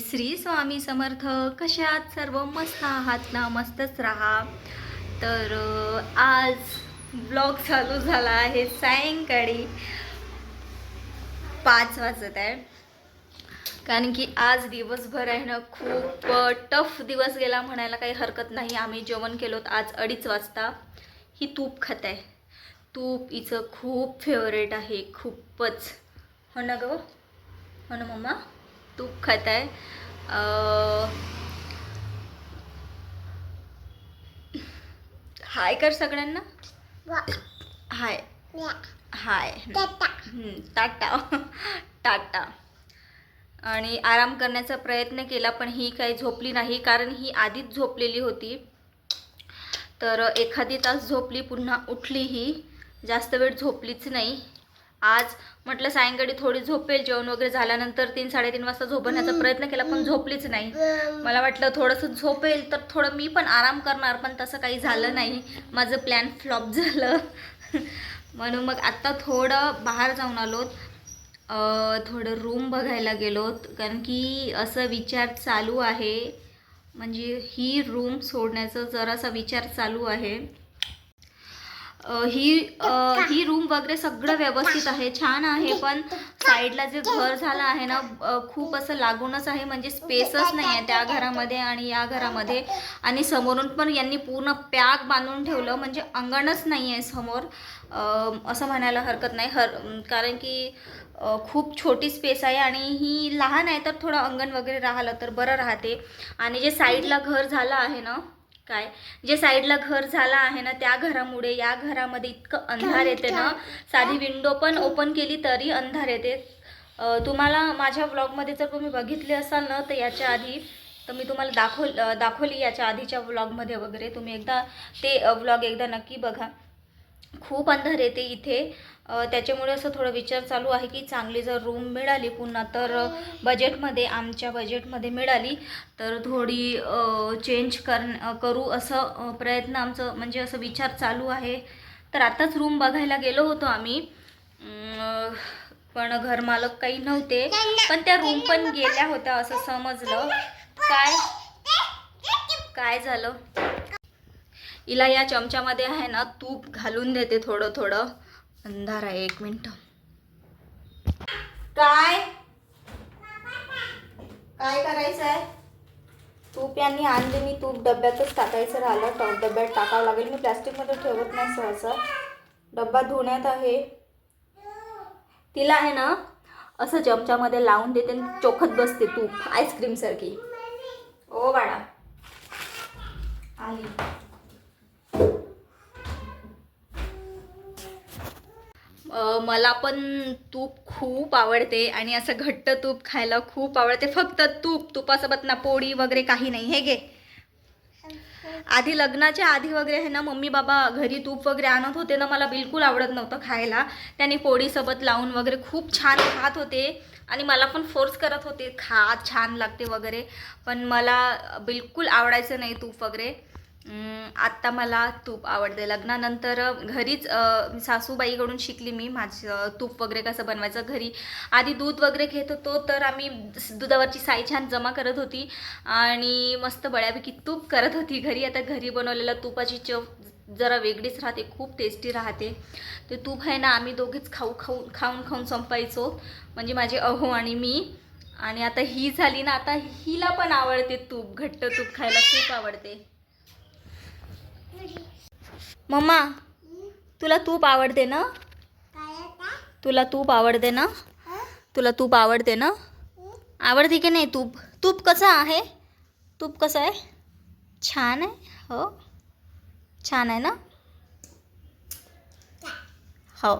श्री स्वामी समर्थ कशात सर्व? मस्त आहात ना? मस्तच राहा. तर आज ब्लॉग चालू झाला आहे सायंकाळी पाच वाजत आहे. कारण की आज दिवसभर आहे ना खूप टफ दिवस गेला म्हणायला काही हरकत नाही. आम्ही जेवण केलोत आज अडीच वाजता. ही तूप खात आहे. तूप हिचं खूप फेवरेट आहे. खूपच. हो ना गं? हो ना मम्मा? तूप खात आहे हाय कर सगळ्यांना. हाय. हाय. टाटा. टाटा. आणि आराम करण्याचा प्रयत्न केला पण ही काही झोपली नाही कारण ही आधीच झोपलेली होती. तर एखादी तास झोपली पुन्हा उठली ही. जास्त वेळ झोपलीच नाही. आज म्हटलं सायंकाळी थोडी झोपेल जेवण वगैरे झाल्यानंतर तीन साडेतीन वाजता झोपण्याचा प्रयत्न केला पण झोपलीच नाही. मला वाटलं थोडंसं झोपेल तर थोडं मी पण आराम करणार पण तसं काही झालं नाही. माझं प्लॅन फ्लॉप झालं. म्हणून मग आत्ता थोडं बाहेर जाऊन आलोत थोडं रूम बघायला गेलोत कारण की असं विचार चालू आहे. म्हणजे ही रूम सोडण्याचा जरासा विचार चालू आहे. ही ही रूम वगैरे सगळं व्यवस्थित आहे. छान आहे पण साईडला जे घर झालं आहे ना खूप असं लागूनच आहे. म्हणजे स्पेसच नाही आहे त्या घरामध्ये आणि या घरामध्ये. आणि समोरून पण यांनी पूर्ण पॅक बांधून ठेवलं. म्हणजे अंगणच नाही आहे समोर असं म्हणायला हरकत नाही. हर कारण की खूप छोटी स्पेस आहे आणि ही लहान आहे तर थोडं अंगण वगैरे राहिलं तर बरं राहते. आणि जे साईडला घर झालं आहे ना काय? जे साईडला घर झालं आहे ना त्या घरामुळे या घरामध्ये इतकं अंधार येते ना. साधी विंडो पण ओपन केली तरी अंधार येते. तुम्हाला माझ्या व्लॉगमध्ये जर तुम्ही बघितले असाल ना तर याच्या आधी तर मी तुम्हाला दाखव अ, दाखवली याच्या आधीच्या व्लॉगमध्ये वगैरे. तुम्ही एकदा ते व्लॉग एकदा नक्की बघा. खूप अंधार येते इथे. त्याच्यामुळे असं थोडं विचार चालू आहे की चांगली जर रूम मिळाली पुन्हा तर बजेटमध्ये आमच्या बजेटमध्ये मिळाली तर थोडी चेंज कर करू असं प्रयत्न आमचं म्हणजे असं विचार चालू आहे. तर आताच रूम बघायला गेलो होतो आम्ही. पण घरमालक काही नव्हते. पण त्या रूम पण गेल्या होत्या असं समजलं. काय? काय झालं? हिला या चमच्यामध्ये आहे ना तूप घालून देते थोडं थोडं अंधार आहे एक मिनिट. काय? काय करायचं आहे तूप यांनी आणले मी तूप डब्यातच टाकायचं राहिलं. टॉप डब्यात टाकावं लागेल. मी प्लॅस्टिकमध्ये ठेवत नाही सहसा. डब्बा धुण्यात आहे. तिला आहे ना असं चमच्यामध्ये लावून देते आणि चोखत बसते तूप आईस्क्रीमसारखी मला पण तूप खूप आवडते आणि असं घट्ट तूप खायला खूप आवडते. फक्त तूप तुपासोबत ना पोळी वगैरे काही नाही. हे घे. आधी लग्नाच्या आधी वगैरे आहे ना मम्मी बाबा घरी तूप वगैरे आणत होते ना मला बिलकुल आवडत नव्हतं खायला. त्यांनी पोळीसोबत लावून वगैरे खूप छान खात होते आणि मला पण फोर्स करत होते खा छान लागते वगैरे. पण मला बिलकुल आवडायचं नाही तूप वगैरे. आत्ता मला तूप आवडते लग्नानंतर घरीच सासूबाईकडून शिकली मी माझं तूप वगैरे कसं बनवायचं. घरी आधी दूध वगैरे घेत होतो तर आम्ही दुधावरची साई छान जमा करत होती. आणि मस्त बळ्यापैकी तूप करत होती घरी. आता घरी बनवलेलं तुपाची चव जरा वेगळीच राहते खूप टेस्टी राहते. ते तूप आहे ना आम्ही दोघीच खाऊ खाऊ खाऊन खाऊन संपायचो. म्हणजे माझे अहो आणि मी. आणि आता ही झाली ना आता हिला पण आवडते तूप घट्ट तूप खायला खूप आवडते. मम्मा तुला तूप आवडते ना? तुला तूप आवडते ना? तुला तूप आवडते ना? आवडते की नाही तूप? तूप कसं आहे? तूप कसं आहे? छान आहे? हो? छान आहे ना? हो.